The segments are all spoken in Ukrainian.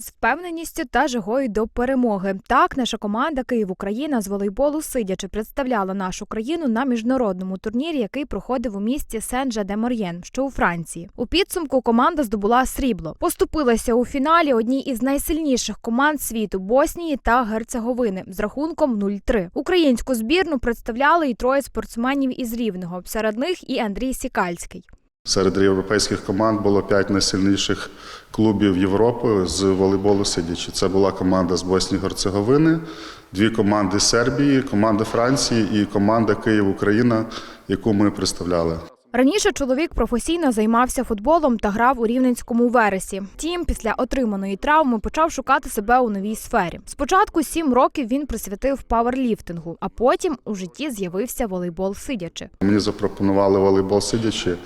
З впевненістю та жагою до перемоги. Так, наша команда Київ Україна з волейболу сидячи представляла нашу країну на міжнародному турнірі, який проходив у місті Сен-Жа де Мор'єн, що у Франції. У підсумку команда здобула срібло. Поступилася у фіналі одній із найсильніших команд світу Боснії та Герцеговини з рахунком 0-3. Українську збірну представляли і троє спортсменів із Рівного. Серед них і Андрій Сікальський. Серед європейських команд було п'ять найсильніших клубів Європи з волейболу сидячи. Це була команда з Боснії Герцеговини, дві команди з Сербії, команда Франції і команда Київ-Україна, яку ми представляли. Раніше чоловік професійно займався футболом та грав у рівненському вересі. Втім, після отриманої травми почав шукати себе у новій сфері. Спочатку сім років він присвятив паверліфтингу, а потім у житті з'явився волейбол сидячи. Мені запропонували волейбол сидячи.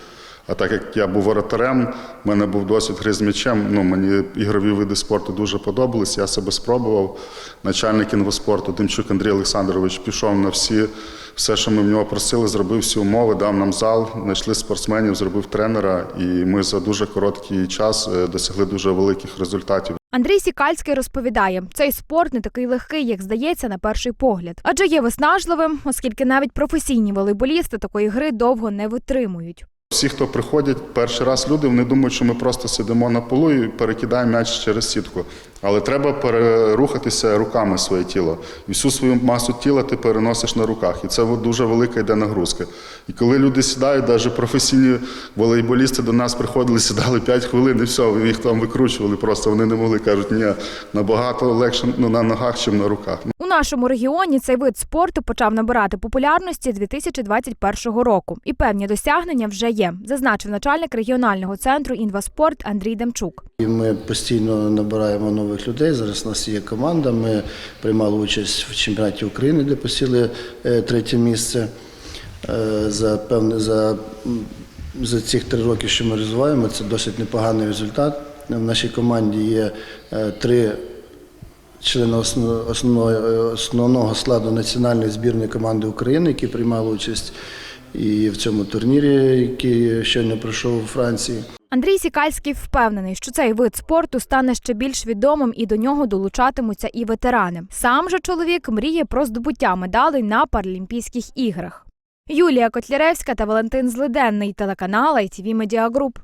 А так як я був воротарем, в мене був досвід гри з м'ячем. Ну, мені ігрові види спорту дуже подобались. Я себе спробував. Начальник інвоспорту Тимчук Андрій Олександрович пішов на всі, все, що ми в нього просили, зробив всі умови, дав нам зал, знайшли спортсменів, зробив тренера, і ми за дуже короткий час е, досягли дуже великих результатів. Андрій Сікальський розповідає, цей спорт не такий легкий, як здається на перший погляд, адже є виснажливим, оскільки навіть професійні волейболісти такої гри довго не витримують. Всі, хто приходять перший раз люди, вони думають, що ми просто сидимо на полу і перекидаємо м'яч через сітку. Але треба перерухатися руками своє тіло. І всю свою масу тіла ти переносиш на руках. І це дуже велика йде нагрузка. І коли люди сідають, навіть професійні волейболісти до нас приходили, сідали 5 хвилин, і все, їх там викручували. Просто вони не могли кажуть, ні, набагато легше ну, на ногах, ніж на руках. У нашому регіоні цей вид спорту почав набирати популярності 2021 року, і певні досягнення вже є, зазначив начальник регіонального центру інваспорт Андрій Демчук. Ми постійно набираємо нових людей. Зараз у нас є команда. Ми приймали участь в чемпіонаті України, де посіли е, третє місце. Е, За певне за, за цих три роки, що ми розвиваємо, це досить непоганий результат. В нашій команді є е, три члени основного, основного складу національної збірної команди України, які приймали участь і в цьому турнірі, який щойно пройшов у Франції. Андрій Сікальський впевнений, що цей вид спорту стане ще більш відомим і до нього долучатимуться і ветерани. Сам же чоловік мріє про здобуття медалей на Паралімпійських іграх. Юлія Котляревська та Валентин Злиденний, телеканал ITV Media Group.